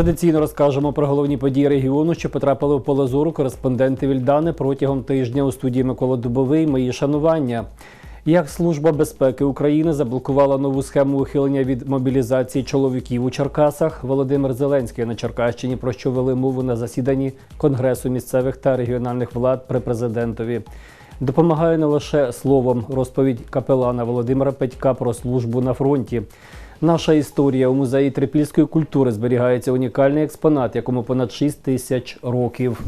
Традиційно розкажемо про головні події регіону, що потрапили в поле зору кореспонденти Вільдани протягом тижня у студії Микола Дубовий. Мої шанування. Як Служба безпеки України заблокувала нову схему ухилення від мобілізації чоловіків у Черкасах, Володимир Зеленський на Черкащині про що вели мову на засіданні Конгресу місцевих та регіональних влад при президентові. Допомагає не лише словом розповідь капелана Володимира Петька про службу на фронті. Наша історія у музеї трипільської культури зберігається унікальний експонат, якому понад 6 тисяч років.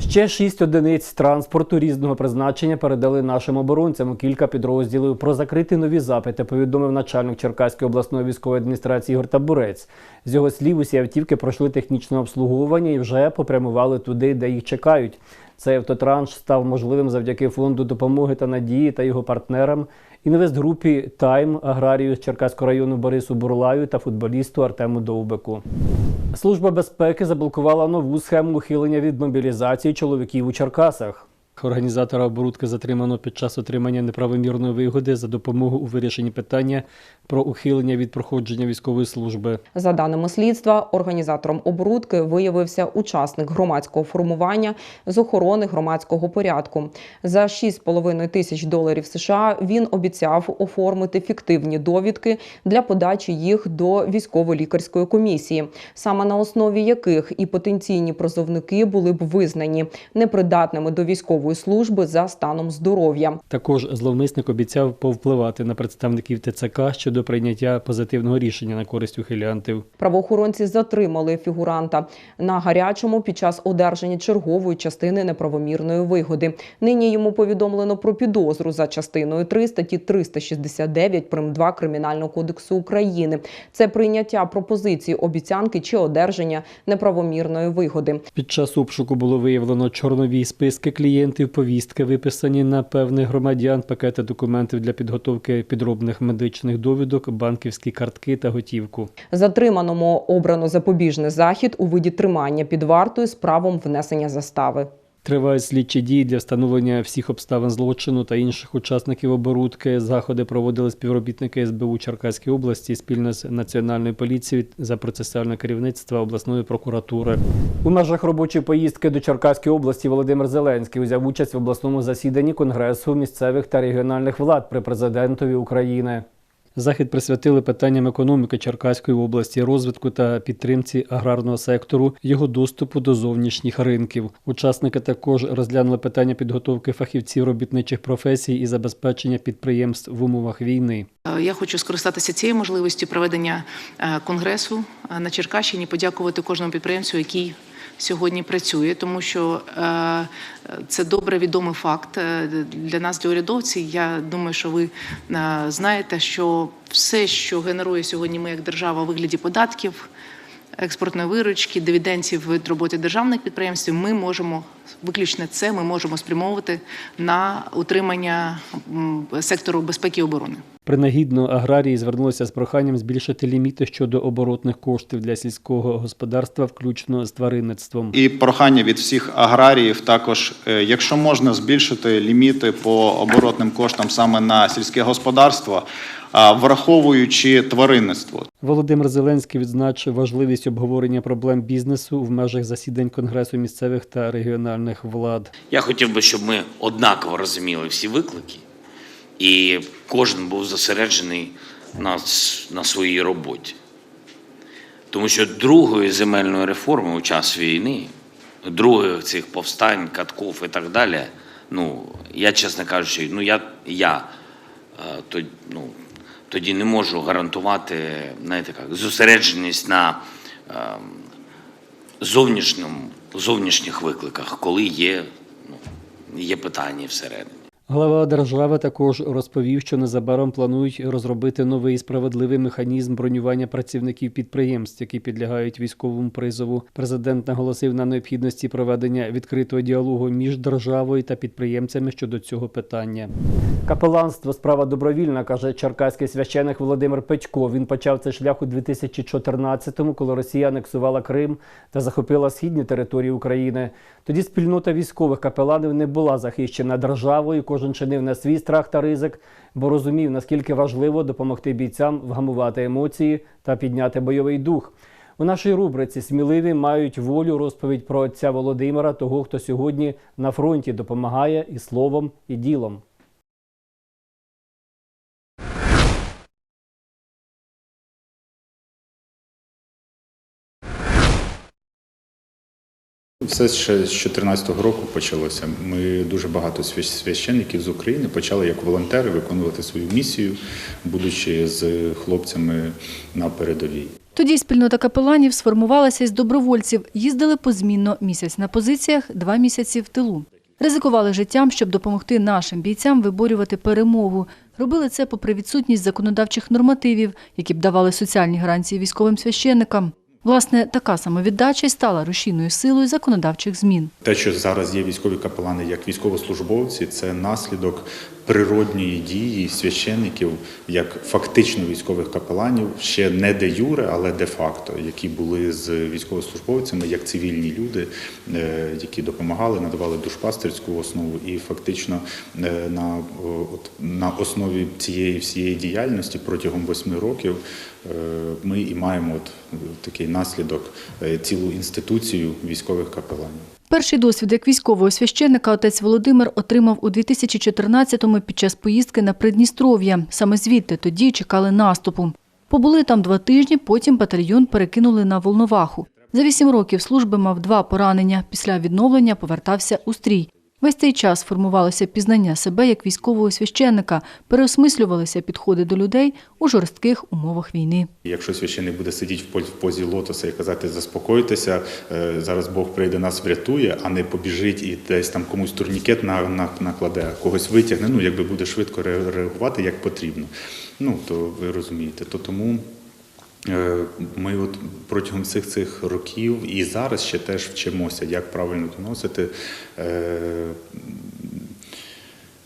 Ще шість одиниць транспорту різного призначення передали нашим оборонцям кілька підрозділів. Про закриті нові запити повідомив начальник Черкаської обласної військової адміністрації Ігор Табурець. З його слів, усі автівки пройшли технічне обслуговування і вже попрямували туди, де їх чекають. Цей автотранш став можливим завдяки фонду допомоги та надії та його партнерам, інвестгрупі Тайм, аграрію з Черкаського району Борису Бурлаю та футболісту Артему Довбеку. Служба безпеки заблокувала нову схему ухилення від мобілізації чоловіків у Черкасах. Організатора оборудки затримано під час отримання неправомірної вигоди за допомогу у вирішенні питання про ухилення від проходження військової служби. За даними слідства, організатором оборудки виявився учасник громадського формування з охорони громадського порядку. За 6,5 тисяч доларів США він обіцяв оформити фіктивні довідки для подачі їх до військово-лікарської комісії, саме на основі яких і потенційні призовники були б визнані непридатними до військової служби за станом здоров'я. Також зловмисник обіцяв повпливати на представників ТЦК щодо прийняття позитивного рішення на користь ухилянтів. Правоохоронці затримали фігуранта на гарячому під час одержання чергової частини неправомірної вигоди. Нині йому повідомлено про підозру за частиною 3 статті 369 прим. 2 Кримінального кодексу України. Це прийняття пропозиції обіцянки чи одержання неправомірної вигоди. Під час обшуку було виявлено чорнові списки клієнтів, повістки, виписані на певних громадян, пакети документів для підготовки підробних медичних довідок, банківські картки та готівку. Затриманому обрано запобіжний захід у виді тримання під вартою з правом внесення застави. Тривають слідчі дії для встановлення всіх обставин злочину та інших учасників оборудки. Заходи проводили співробітники СБУ Черкаської області спільно з національною поліцією за процесуальне керівництво обласної прокуратури. У межах робочої поїздки до Черкаської області Володимир Зеленський взяв участь в обласному засіданні Конгресу місцевих та регіональних влад при президентові України. Захід присвятили питанням економіки Черкаської області, розвитку та підтримці аграрного сектору, його доступу до зовнішніх ринків. Учасники також розглянули питання підготовки фахівців робітничих професій і забезпечення підприємств в умовах війни. Я хочу скористатися цією можливістю проведення е, конгресу е, на Черкащині, подякувати кожному підприємцю, який сьогодні працює, тому що е, це добре відомий факт е, для нас, для урядовців. Я думаю, що ви е, знаєте, що все, що генерує сьогодні ми як держава у вигляді податків, експортної виручки, дивіденців від роботи державних підприємств, ми можемо виключно це ми можемо спрямовувати на утримання сектору безпеки і оборони. Принагідно аграрії звернулися з проханням збільшити ліміти щодо оборотних коштів для сільського господарства, включно з тваринництвом. І прохання від всіх аграріїв також, е, якщо можна збільшити ліміти по оборотним коштам саме на сільське господарство, а, враховуючи тваринництво. Володимир Зеленський відзначив важливість обговорення проблем бізнесу в межах засідань Конгресу місцевих та регіональних влад. Я хотів би, щоб ми однаково розуміли всі виклики, і кожен був зосереджений на, на своїй роботі. Тому що другої земельної реформи у час війни, других цих повстань, катков і так далі, ну, я, чесно кажучи, ну, я, я е, то, ну, тоді не можу гарантувати знаєте, як, зосередженість на е, зовнішньому, зовнішніх викликах, коли є, ну, є питання всередині. Глава держави також розповів, що незабаром планують розробити новий справедливий механізм бронювання працівників підприємств, які підлягають військовому призову. Президент наголосив на необхідності проведення відкритого діалогу між державою та підприємцями щодо цього питання. Капеланство справа добровільна, каже черкаський священик Володимир Петько. Він почав цей шлях у 2014-му, коли Росія анексувала Крим та захопила східні території України. Тоді спільнота військових капеланів не була захищена державою. Кожен чинив на свій страх та ризик, бо розумів, наскільки важливо допомогти бійцям вгамувати емоції та підняти бойовий дух. У нашій рубриці Сміливі мають волю розповідь про отця Володимира, того, хто сьогодні на фронті допомагає і словом, і ділом. Все ще з 2014 року почалося. Ми дуже багато священників з України почали як волонтери виконувати свою місію, будучи з хлопцями на передовій. Тоді спільнота капеланів сформувалася із добровольців, їздили позмінно місяць на позиціях, два місяці в тилу. Ризикували життям, щоб допомогти нашим бійцям виборювати перемогу. Робили це попри відсутність законодавчих нормативів, які б давали соціальні гарантії військовим священникам. Власне, така самовіддача й стала рушійною силою законодавчих змін. Те, що зараз є військові капелани як військовослужбовці, це наслідок природньої дії священників як фактично військових капеланів, ще не де юре, але де факто, які були з військовослужбовцями як цивільні люди, е, які допомагали, надавали душпастерську основу, і фактично е, на, от, на основі цієї всієї діяльності протягом восьми років е, ми і маємо от такий наслідок цілу інституцію військових капеланів. Перший досвід як військового священника отець Володимир отримав у 2014-му під час поїздки на Придністров'я. Саме звідти тоді чекали наступу. Побули там два тижні, потім батальйон перекинули на Волноваху. За вісім років служби мав два поранення. Після відновлення повертався у стрій. Весь цей час формувалося пізнання себе як військового священника, переосмислювалися підходи до людей у жорстких умовах війни. Якщо священник буде сидіти в позі- лотоса і казати заспокойтеся, е, зараз Бог прийде нас врятує, а не побіжить і десь там комусь турнікет на, на, накладе, когось витягне, ну якби буде швидко ре- реагувати як потрібно. Ну то ви розумієте, то тому. Е, Ми от протягом всіх цих років і зараз ще теж вчимося, як правильно доносити е,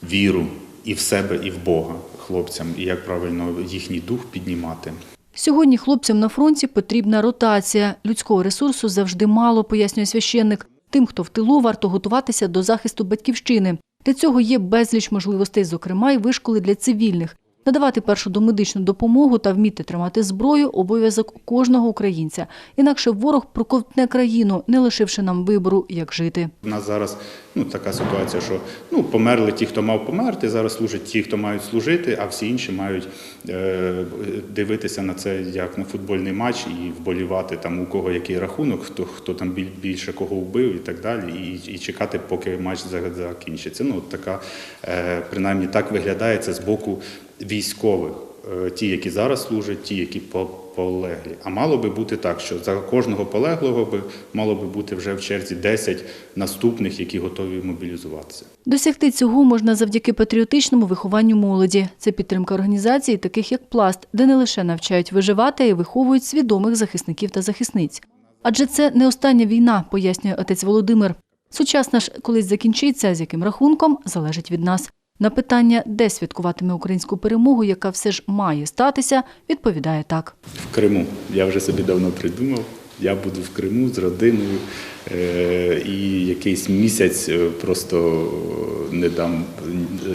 віру і в себе, і в Бога хлопцям, і як правильно їхній дух піднімати. Сьогодні хлопцям на фронті потрібна ротація. Людського ресурсу завжди мало, пояснює священник. Тим, хто в тилу, варто готуватися до захисту батьківщини. Для цього є безліч можливостей, зокрема й вишколи для цивільних. Надавати першу домедичну допомогу та вміти тримати зброю – обов'язок кожного українця. Інакше ворог проковтне країну, не лишивши нам вибору, як жити. У нас зараз ну, така ситуація, що ну, померли ті, хто мав померти, зараз служать ті, хто мають служити, а всі інші мають е, дивитися на це як на футбольний матч і вболівати там у кого який рахунок, хто, хто там біль- більше кого вбив і так далі, і, і чекати, поки матч за- закінчиться. Ну, така, е, принаймні так виглядає це з боку військових. Е, Ті, які зараз служать, ті, які по- полеглі. А мало би бути так, що за кожного полеглого би мало би бути вже в черзі 10 наступних, які готові мобілізуватися. Досягти цього можна завдяки патріотичному вихованню молоді. Це підтримка організацій, таких як Пласт, де не лише навчають виживати, й виховують свідомих захисників та захисниць. Адже це не остання війна, пояснює отець Володимир. Сучасна ж колись закінчиться, з яким рахунком залежить від нас. На питання, де святкуватиме українську перемогу, яка все ж має статися, відповідає так. В Криму. Я вже собі давно придумав. Я буду в Криму з родиною і якийсь місяць е, просто не дам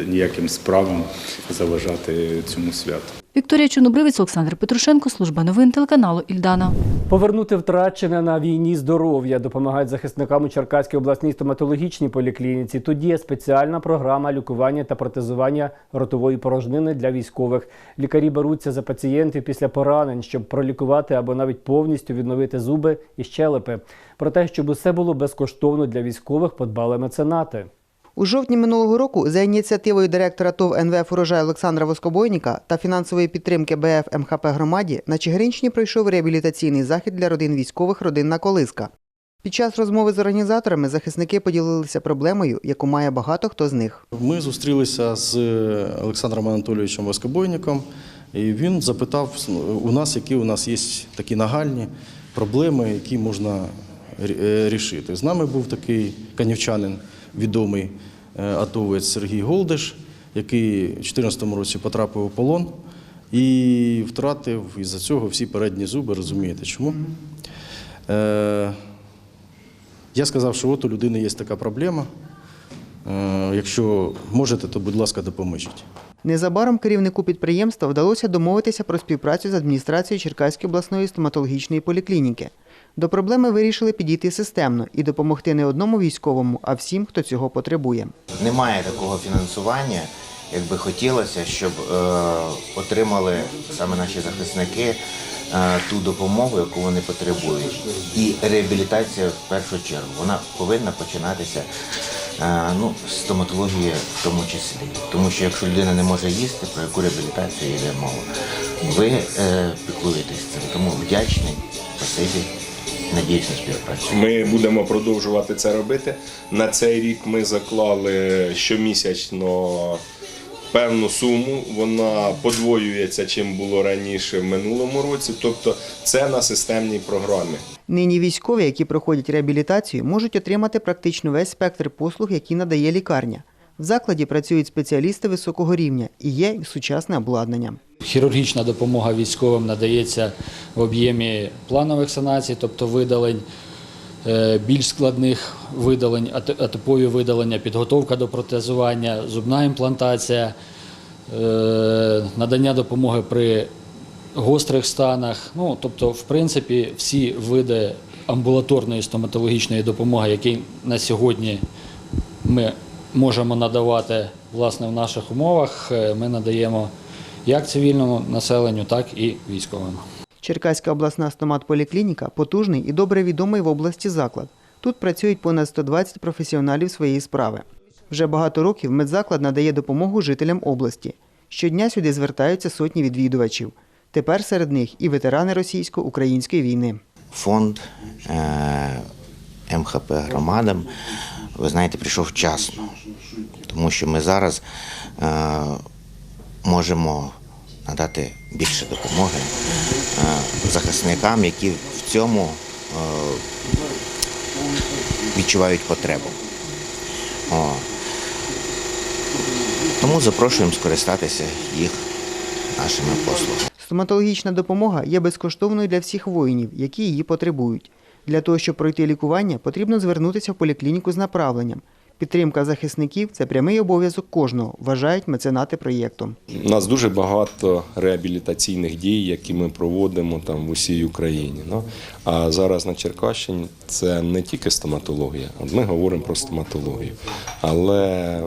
ніяким справам заважати цьому святу. Вікторія Чорнобривець, Олександр Петрушенко, служба новин телеканалу Ільдана. Повернути втрачене на війні здоров'я допомагають захисникам у Черкаській обласній стоматологічній поліклініці. Тут є спеціальна програма лікування та протезування ротової порожнини для військових. Лікарі беруться за пацієнтів після поранень, щоб пролікувати або навіть повністю відновити зуби і щелепи. Про те, щоб усе було безкоштовно для військових, подбали меценати. У жовтні минулого року за ініціативою директора ТОВ НВФ «Урожай» Олександра Воскобойніка та фінансової підтримки БФ МХП громаді на Чигиринщині пройшов реабілітаційний захід для родин військових «Родинна колиска». Під час розмови з організаторами захисники поділилися проблемою, яку має багато хто з них. Ми зустрілися з Олександром Анатолійовичем Воскобойником, і він запитав у нас, які у нас є такі нагальні проблеми, які можна е, рішити. З нами був такий канівчанин, відомий е, атовець Сергій Голдиш, який у 2014 році потрапив у полон і втратив із-за цього всі передні зуби, розумієте чому? Е, я сказав, що от у людини є така проблема. Е, Якщо можете, то будь ласка, допоможіть. Незабаром керівнику підприємства вдалося домовитися про співпрацю з адміністрацією Черкаської обласної стоматологічної поліклініки. До проблеми вирішили підійти системно і допомогти не одному військовому, а всім, хто цього потребує. Немає такого фінансування, як би хотілося, щоб е, отримали саме наші захисники е, ту допомогу, яку вони потребують. І реабілітація в першу чергу вона повинна починатися е, ну, з стоматології в тому числі. Тому що якщо людина не може їсти, про яку реабілітацію йде мова? Ви е, піклуєтесь цим, тому вдячний, спасибі, надіюсь на співпрацю. Ми будемо продовжувати це робити. На цей рік ми заклали щомісячно певну суму. Вона подвоюється, чим було раніше в минулому році. Тобто це на системній програмі. Нині військові, які проходять реабілітацію, можуть отримати практично весь спектр послуг, які надає лікарня. В закладі працюють спеціалісти високого рівня і є сучасне обладнання. Хірургічна допомога військовим надається в об'ємі планових санацій, тобто видалень, е, більш складних видалень, атипові видалення, підготовка до протезування, зубна імплантація, е, надання допомоги при гострих станах. Ну, тобто, в принципі, всі види амбулаторної стоматологічної допомоги, які на сьогодні ми можемо надавати власне в наших умовах, е, ми надаємо як цивільному населенню, так і військовим. Черкаська обласна стоматполіклініка потужний і добре відомий в області заклад. Тут працюють понад 120 професіоналів своєї справи. Вже багато років медзаклад надає допомогу жителям області. Щодня сюди звертаються сотні відвідувачів. Тепер серед них і ветерани російсько-української війни. фонд е, МХП громадам, ви знаєте, прийшов вчасно, тому що ми зараз е, можемо надати більше допомоги е, захисникам, які в цьому е, відчувають потребу. О. Тому запрошуємо скористатися їх нашими послугами. Стоматологічна допомога є безкоштовною для всіх воїнів, які її потребують. Для того, щоб пройти лікування, потрібно звернутися в поліклініку з направленням. Підтримка захисників це прямий обов'язок кожного, вважають меценати проєкту. У нас дуже багато реабілітаційних дій, які ми проводимо там в усій Україні. Ну, а зараз на Черкащині це не тільки стоматологія. Ми говоримо про стоматологію, але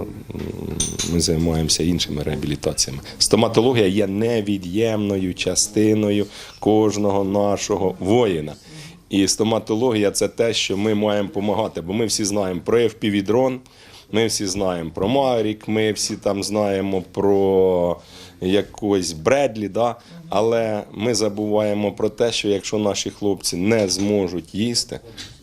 ми займаємося іншими реабілітаціями. Стоматологія є невід'ємною частиною кожного нашого воїна. І стоматологія це те, що ми маємо допомагати, бо ми всі знаємо про FPV-дрон, ми всі знаємо про Марік, ми всі там знаємо про якось Бредлі, да? але ми забуваємо про те, що якщо наші хлопці не зможуть їсти,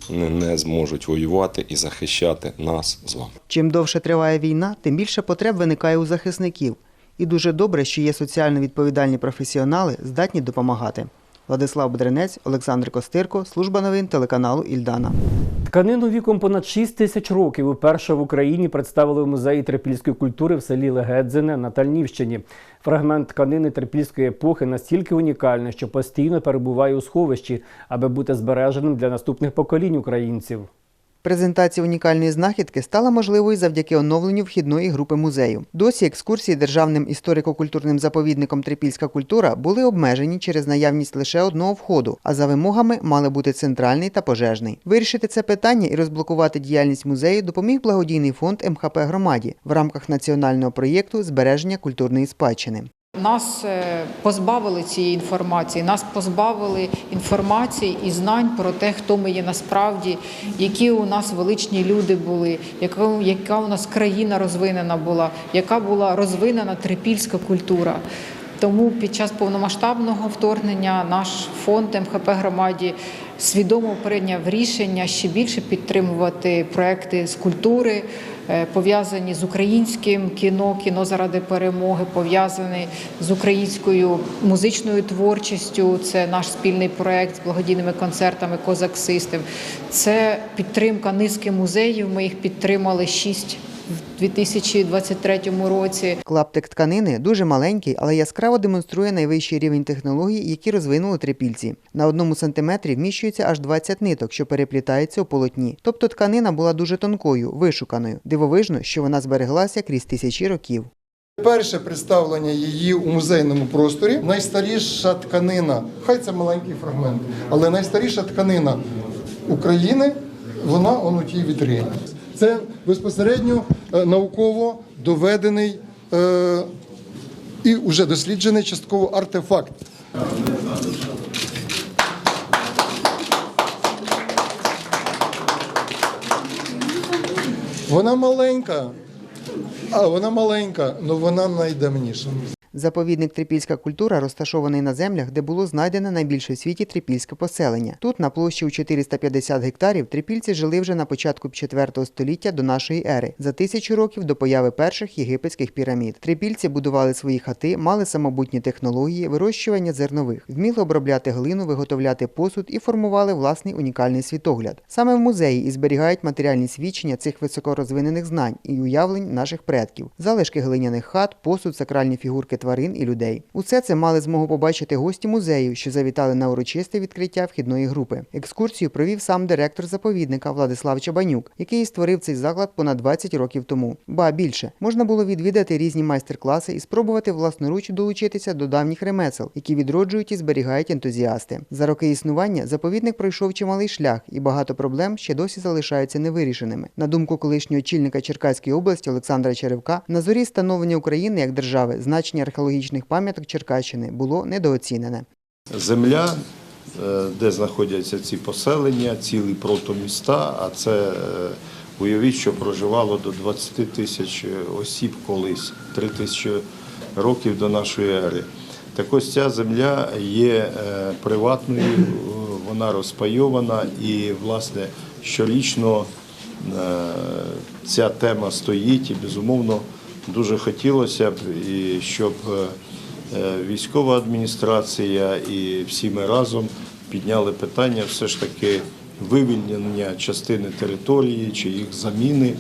не зможуть воювати і захищати нас з вами. Чим довше триває війна, тим більше потреб виникає у захисників. І дуже добре, що є соціально відповідальні професіонали, здатні допомагати. Владислав Бедренець, Олександр Костирко, служба новин телеканалу Ільдана. Тканину віком понад 6 тисяч років уперше в Україні представили в музеї трипільської культури в селі Легедзине на Тальнівщині. Фрагмент тканини трипільської епохи настільки унікальний, що постійно перебуває у сховищі, аби бути збереженим для наступних поколінь українців. Презентація унікальної знахідки стала можливою завдяки оновленню вхідної групи музею. Досі екскурсії державним історико-культурним заповідником Трипільська культура були обмежені через наявність лише одного входу, а за вимогами мали бути центральний та пожежний. Вирішити це питання і розблокувати діяльність музею допоміг благодійний фонд МХП громаді в рамках національного проєкту збереження культурної спадщини. Нас е, позбавили цієї інформації, нас позбавили інформації і знань про те, хто ми є насправді, які у нас величні люди були, яка, яка у нас країна розвинена була, яка була розвинена трипільська культура. Тому під час повномасштабного вторгнення наш фонд МХП громаді свідомо прийняв рішення ще більше підтримувати проекти з культури, е, пов'язані з українським кіно, кіно заради перемоги, пов'язані з українською музичною творчістю. Це наш спільний проект з благодійними концертами Козак Систем. Це підтримка низки музеїв. Ми їх підтримали шість в 2023 році. Клаптик тканини дуже маленький, але яскраво демонструє найвищий рівень технологій, які розвинули трипільці. На одному сантиметрі вміщується аж 20 ниток, що переплітаються у полотні. Тобто тканина була дуже тонкою, вишуканою. Дивовижно, що вона збереглася крізь тисячі років. Перше представлення її у музейному просторі. Найстаріша тканина, хай це маленький фрагмент, але найстаріша тканина України, вона он у тій вітрині. Це безпосередньо е, науково доведений е, і вже досліджений частково артефакт. Вона маленька, а вона маленька, але вона найдавніша. Заповідник Трипільська культура розташований на землях, де було знайдено найбільше в світі трипільське поселення. Тут, на площі у 450 гектарів, трипільці жили вже на початку 4 століття до нашої ери, за тисячу років до появи перших єгипетських пірамід. Трипільці будували свої хати, мали самобутні технології, вирощування зернових, вміли обробляти глину, виготовляти посуд і формували власний унікальний світогляд. Саме в музеї і зберігають матеріальні свідчення цих високорозвинених знань і уявлень наших предків, залишки глиняних хат, посуд, сакральні фігурки тварин і людей. Усе це мали змогу побачити гості музею, що завітали на урочисте відкриття вхідної групи. Екскурсію провів сам директор заповідника Владислав Чабанюк, який створив цей заклад понад 20 років тому. Ба більше можна було відвідати різні майстер-класи і спробувати власноруч долучитися до давніх ремесел, які відроджують і зберігають ентузіасти. За роки існування заповідник пройшов чималий шлях, і багато проблем ще досі залишаються невирішеними. На думку колишнього очільника Черкаської області Олександра Черевка, на зорі становлення України як держави значення археологічних пам'яток Черкащини було недооцінене. Земля, е, де знаходяться ці поселення, цілі протоміста, а це е, уявіть, що проживало до 20 тисяч осіб колись, 3 тисячі років до нашої ери. Так ось ця земля є е, приватною, вона розпайована і, власне, щорічно ця тема стоїть і, безумовно, дуже хотілося б, і щоб е, е, військова адміністрація і всі ми разом підняли питання все ж таки вивільнення частини території чи їх заміни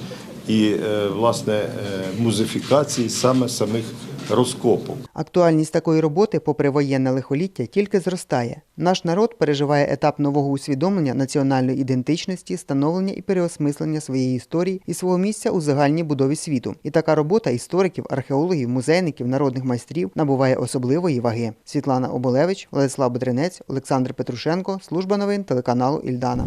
і, е, власне, музифікації саме самих розкопок. Актуальність такої роботи, попри воєнне лихоліття, тільки зростає. Наш народ переживає етап нового усвідомлення національної ідентичності, становлення і переосмислення своєї історії і свого місця у загальній будові світу. І така робота істориків, археологів, музейників, народних майстрів набуває особливої ваги. Світлана Оболевич, Владислав Бедренець, Олександр Петрушенко, служба новин телеканалу Ільдана.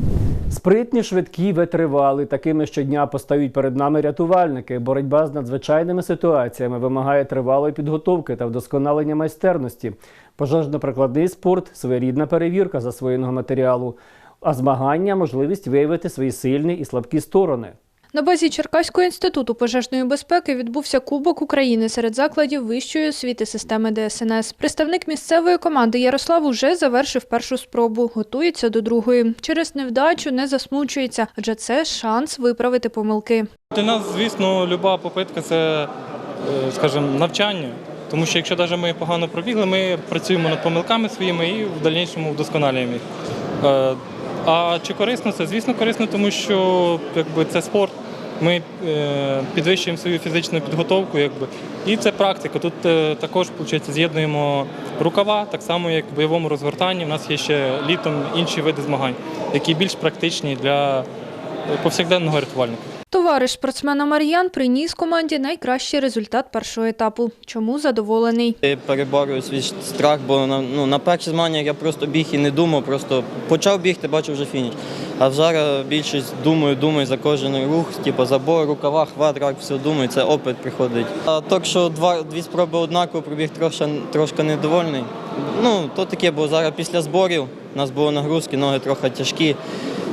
Спритні, швидкі, витривали. Такими щодня постають перед нами рятувальники. Боротьба з надзвичайними ситуаціями вимагає тривалої підготовки та вдосконалення майстерності. Пожежно-прикладний спорт, своєрідна перевірка засвоєного матеріалу, а змагання можливість виявити свої сильні і слабкі сторони. На базі Черкаського інституту пожежної безпеки відбувся Кубок України серед закладів вищої освіти системи ДСНС. Представник місцевої команди Ярослав уже завершив першу спробу, готується до другої. Через невдачу не засмучується, адже це шанс виправити помилки. Для нас, звісно, люба попитка це, е, скажімо, навчання. Тому що якщо навіть ми погано пробігли, ми працюємо над помилками своїми і в дальнішому вдосконалюємо їх. Е, А чи корисно це? Звісно, корисно, тому що якби, це спорт. Ми е, підвищуємо свою фізичну підготовку, якби. і це практика. Тут е, також виходить, з'єднуємо рукава, так само як в бойовому розгортанні. У нас є ще літом інші види змагань, які більш практичні для повсякденного рятувальника. Товариш спортсмена Мар'ян приніс команді найкращий результат першого етапу. Чому задоволений? Я переборюю свій страх, бо на, ну, на перших змаганнях я просто біг і не думав, просто почав бігти, бачив вже фініш. А зараз більшість думаю, думаю за кожен рух, типу забор, рукава, хват, рак, все думаю, це опит приходить. А так, що два, дві спроби однаково пробіг трошки, трошки недовольний. Ну, то таке, бо зараз після зборів у нас були нагрузки, ноги трохи тяжкі.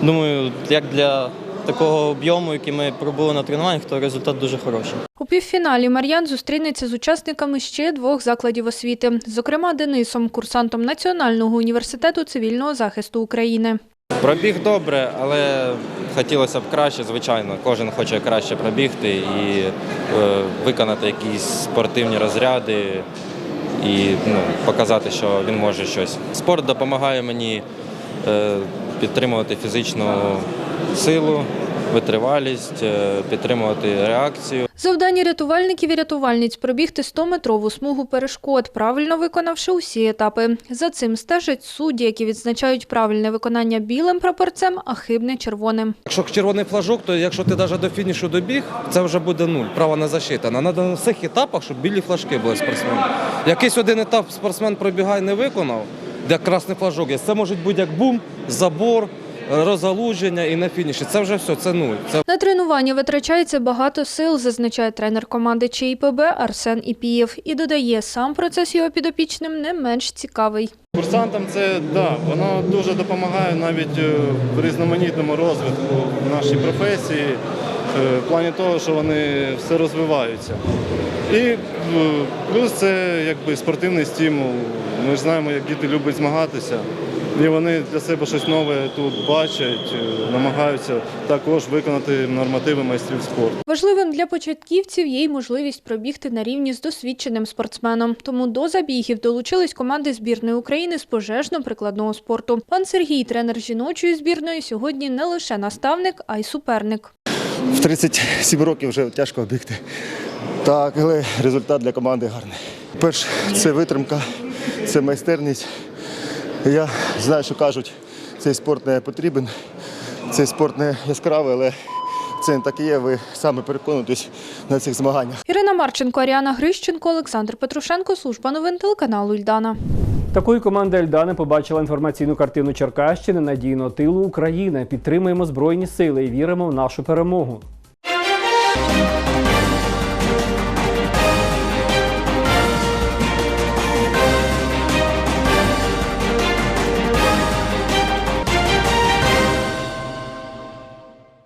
Думаю, як для такого об'єму, який ми пробули на тренуваннях, то результат дуже хороший. У півфіналі Мар'ян зустрінеться з учасниками ще двох закладів освіти, зокрема Денисом, курсантом Національного університету цивільного захисту України. Пробіг добре, але хотілося б краще, звичайно. Кожен хоче краще пробігти і е, виконати якісь спортивні розряди і ну, показати, що він може щось. Спорт допомагає мені е, підтримувати фізичну силу, витривалість, е, підтримувати реакцію. Завдання рятувальників і рятувальниць пробігти 100-метрову смугу перешкод, правильно виконавши усі етапи. За цим стежать судді, які відзначають правильне виконання білим прапорцем, а хибне червоним. Якщо червоний флажок, то якщо ти навіть до фінішу добіг, це вже буде нуль. Право не засчитано. Треба на всіх етапах, щоб білі флажки були спортсменів. Якийсь один етап спортсмен пробігає не виконав, де красний флажок є. Це може бути як бум, забор, розгалуження і на фініші. Це вже все, це нуль. Це На тренування витрачається багато сил, зазначає тренер команди ЧІПБ Арсен Іпієв. І додає, сам процес його підопічним не менш цікавий. Курсантам це да, воно дуже допомагає навіть е, в різноманітному розвитку в нашій професії, е, в плані того, що вони все розвиваються. І е, плюс це якби спортивний стимул. Ми ж знаємо, як діти люблять змагатися. І вони для себе щось нове тут бачать, е, намагаються також виконати нормативи майстрів спорту. Важливим для початківців є й можливість пробігти на рівні з досвідченим спортсменом. Тому до забігів долучились команди збірної України з пожежно-прикладного спорту. Пан Сергій, тренер жіночої збірної, сьогодні не лише наставник, а й суперник. В 37 років вже тяжко бігти. Так, але результат для команди гарний. Перше, це витримка, це майстерність. Я знаю, що кажуть, цей спорт не потрібен, цей спорт не яскравий, але це не так і є. Ви саме переконуєтесь на цих змаганнях. Ірина Марченко, Аріана Грищенко, Олександр Петрушенко, служба новин телеканалу Ільдана. Такою команда Ельдани побачила інформаційну картину Черкащини надійного тилу України. Підтримуємо збройні сили і віримо в нашу перемогу.